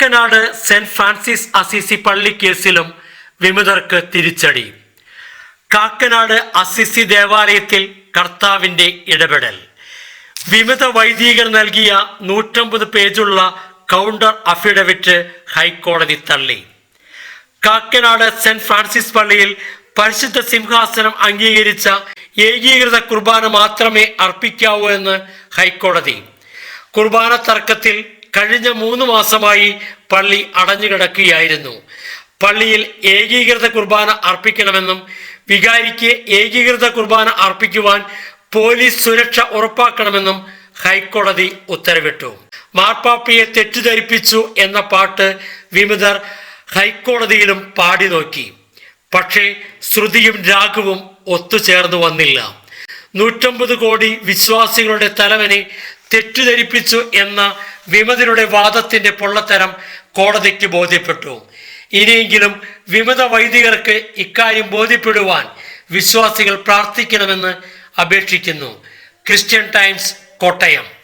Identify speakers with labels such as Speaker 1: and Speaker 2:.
Speaker 1: Kakkanad saint Francis Assisi പള്ളി കേസിലും വിമതർക്ക് തിരിച്ചടി. കാക്കനാട് അസിസി ദേവാലയത്തിൽ കർത്താവിന്റെ ഇടപെടൽ. വിമത വൈദികർ നൽകിയ നൂറ്റമ്പത് പേജുള്ള കൗണ്ടർ അഫിഡവിറ്റ് ഹൈക്കോടതി തള്ളി. കാക്കനാട് സെന്റ് ഫ്രാൻസിസ് പള്ളിയിൽ പരിശുദ്ധ സിംഹാസനം അംഗീകരിച്ച ഏകീകൃത കുർബാന മാത്രമേ അർപ്പിക്കാവൂ എന്ന് ഹൈക്കോടതി. കുർബാന തർക്കത്തിൽ കഴിഞ്ഞ മൂന്ന് മാസമായി പള്ളി അടഞ്ഞുകിടക്കുകയായിരുന്നു പള്ളിയിൽ ഏകീകൃത കുർബാന അർപ്പിക്കണമെന്നും വികാരിക്ക് ഏകീകൃത കുർബാന അർപ്പിക്കുവാൻ പോലീസ് സുരക്ഷ ഉറപ്പാക്കണമെന്നും ഹൈക്കോടതി ഉത്തരവിട്ടു. മാർപ്പാപ്പയെ തെറ്റിദ്ധരിപ്പിച്ചു എന്ന പാട്ട് വിമതർ ഹൈക്കോടതിയിലും പാടി നോക്കി. പക്ഷേ ശ്രുതിയും രാഗവും ഒത്തുചേർന്നു വന്നില്ല. നൂറ്റമ്പത് കോടി വിശ്വാസികളുടെ തലവനെ തെറ്റിദ്ധരിപ്പിച്ചു എന്ന വിമതരുടെ വാദത്തിന്റെ പൊള്ളത്തരം കോടതിക്ക് ബോധ്യപ്പെട്ടു. ഇനിയെങ്കിലും വിമത വൈദികർക്ക് ഇക്കാര്യം ബോധ്യപ്പെടുവാൻ വിശ്വാസികൾ പ്രാർത്ഥിക്കണമെന്ന് അപേക്ഷിക്കുന്നു. Christian Times Kottayam.